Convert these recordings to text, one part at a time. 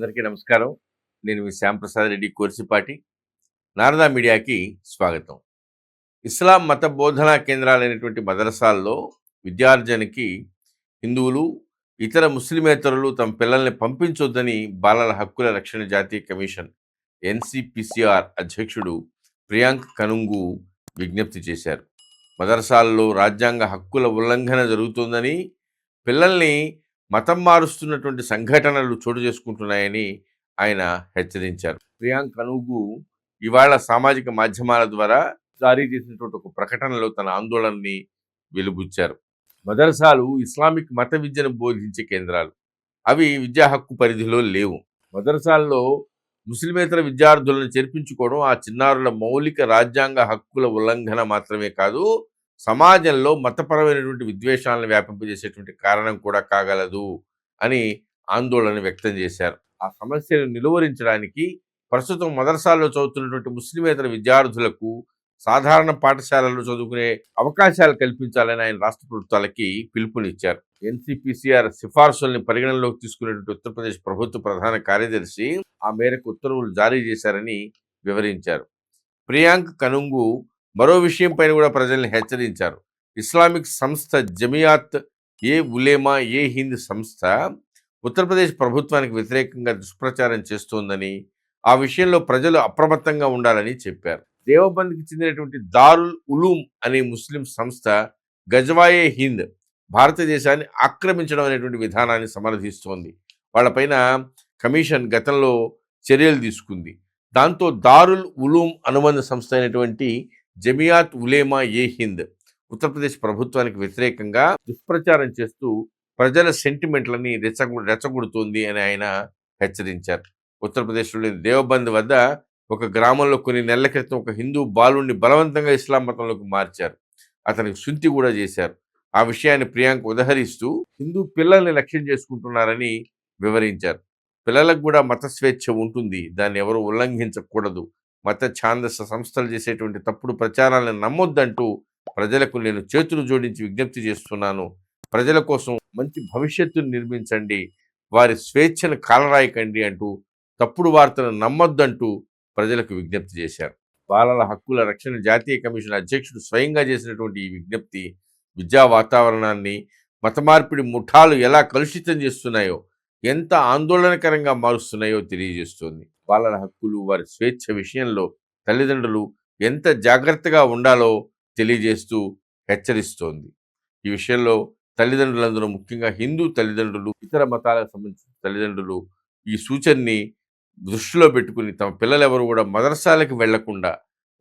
అందరికీ నమస్కారం. నేను మీ శ్యాంప్రసాద్ రెడ్డి కోర్సిపాటి నారదా మీడియాకి స్వాగతం. ఇస్లాం మత బోధనా కేంద్రాలైనటువంటి మదరసాల్లో విద్యార్జనకి హిందువులు ఇతర ముస్లిమేతరులు తమ పిల్లల్ని పంపించొద్దని బాలల హక్కుల రక్షణ జాతీయ కమిషన్ ఎన్సిపిసిఆర్ అధ్యక్షుడు ప్రియాంక్ కనుంగు విజ్ఞప్తి చేశారు. మదరసాల్లో రాజ్యాంగ హక్కుల ఉల్లంఘన జరుగుతోందని పిల్లల్ని మతం మారుస్తున్నటువంటి సంఘటనలు చోటు చేసుకుంటున్నాయని ఆయన హెచ్చరించారు. ప్రియాంక్ కనుగు ఇవాళ సామాజిక మాధ్యమాల ద్వారా జారీ చేసినటువంటి ఒక ప్రకటనలో తన ఆందోళనని వెలుబుచ్చారు. మదరసాలు ఇస్లామిక్ మత విద్యను బోధించే కేంద్రాలు. అవి విద్యా హక్కు పరిధిలో లేవు. మదర్సాల్లో ముస్లిమేతర విద్యార్థులను చేర్పించుకోవడం ఆ చిన్నారుల మౌలిక రాజ్యాంగ హక్కుల ఉల్లంఘన మాత్రమే కాదు సమాజంలో మతపరమైనటువంటి విద్వేషాలను వ్యాపింపజేసేటువంటి కారణం కూడా కాగలదు అని ఆందోళన వ్యక్తం చేశారు. ఆ సమస్యను నిలువరించడానికి ప్రస్తుతం మదర్సాల్లో చదువుతున్నటువంటి ముస్లిమేతర విద్యార్థులకు సాధారణ పాఠశాలలో చదువుకునే అవకాశాలు కల్పించాలని ఆయన రాష్ట్ర ప్రభుత్వాలకి పిలుపునిచ్చారు. ఎన్సిపిసిఆర్ సిఫార్సుల్ని పరిగణనలోకి తీసుకునేటువంటి ఉత్తరప్రదేశ్ ప్రభుత్వ ప్రధాన కార్యదర్శి ఆ మేరకు ఉత్తర్వులు జారీ చేశారని వివరించారు. ప్రియాంక్ కనుంగు మరో విషయం పైన కూడా ప్రజల్ని హెచ్చరించారు. ఇస్లామిక్ సంస్థ జమియాత్ ఏ ఉలేమా ఏ హింద్ సంస్థ ఉత్తరప్రదేశ్ ప్రభుత్వానికి వ్యతిరేకంగా దుష్ప్రచారం చేస్తోందని ఆ విషయంలో ప్రజలు అప్రమత్తంగా ఉండాలని చెప్పారు. దేవబంద్కి చెందినటువంటి దారుల్ ఉలూమ్ అనే ముస్లిం సంస్థ గజవాయే హింద్ భారతదేశాన్ని ఆక్రమించడం అనేటువంటి విధానాన్ని సమర్థిస్తోంది. వాళ్ళపైన కమిషన్ గతంలో చర్యలు తీసుకుంది. దాంతో దారుల్ ఉలూమ్ అనుబంధ సంస్థ అయినటువంటి జమియాత్ ఉలేమా ఏ హింద్? ఉత్తరప్రదేశ్ ప్రభుత్వానికి వ్యతిరేకంగా దుష్ప్రచారం చేస్తూ ప్రజల సెంటిమెంట్లని రెచ్చగొ రెచ్చగొడుతోంది అని ఆయన హెచ్చరించారు. ఉత్తరప్రదేశ్లోని దేవబంద్ వద్ద ఒక గ్రామంలో కొన్ని నెలల క్రితం ఒక హిందూ బాలుడిని బలవంతంగా ఇస్లాం మతంలోకి మార్చారు. అతనికి శుంతి కూడా చేశారు. ఆ విషయాన్ని ప్రియాంక ఉదహరిస్తూ హిందూ పిల్లల్ని లక్ష్యం చేసుకుంటున్నారని వివరించారు. పిల్లలకు కూడా మత స్వేచ్ఛ ఉంటుంది. దాన్ని ఎవరు ఉల్లంఘించకూడదు. మత ఛాందస సంస్థలు చేసేటువంటి తప్పుడు ప్రచారాలను నమ్మొద్దంటూ ప్రజలకు నేను చేతులు జోడించి విజ్ఞప్తి చేస్తున్నాను. ప్రజల కోసం మంచి భవిష్యత్తును నిర్మించండి. వారి స్వేచ్ఛను కాలరాయకండి అంటూ తప్పుడు వార్తలను నమ్మొద్దంటూ ప్రజలకు విజ్ఞప్తి చేశారు. బాలల హక్కుల రక్షణ జాతీయ కమిషన్ అధ్యక్షుడు స్వయంగా చేసినటువంటి ఈ విజ్ఞప్తి విద్యా వాతావరణాన్ని మత మార్పిడి ముఠాలు ఎలా కలుషితం చేస్తున్నాయో ఎంత ఆందోళనకరంగా మారుస్తున్నాయో తెలియజేస్తోంది. బాలల హక్కులు వారి స్వేచ్ఛ విషయంలో తల్లిదండ్రులు ఎంత జాగ్రత్తగా ఉండాలో తెలియజేస్తూ హెచ్చరిస్తోంది. ఈ విషయంలో తల్లిదండ్రులందరూ ముఖ్యంగా హిందూ తల్లిదండ్రులు ఇతర మతాలకు సంబంధించిన తల్లిదండ్రులు ఈ సూచనని దృష్టిలో పెట్టుకుని తమ పిల్లలెవరు కూడా మదరసాలకు వెళ్ళకుండా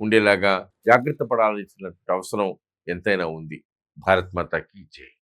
ఉండేలాగా జాగ్రత్త పడాల్సిన అవసరం ఎంతైనా ఉంది. భారత్ మాతాకి జై.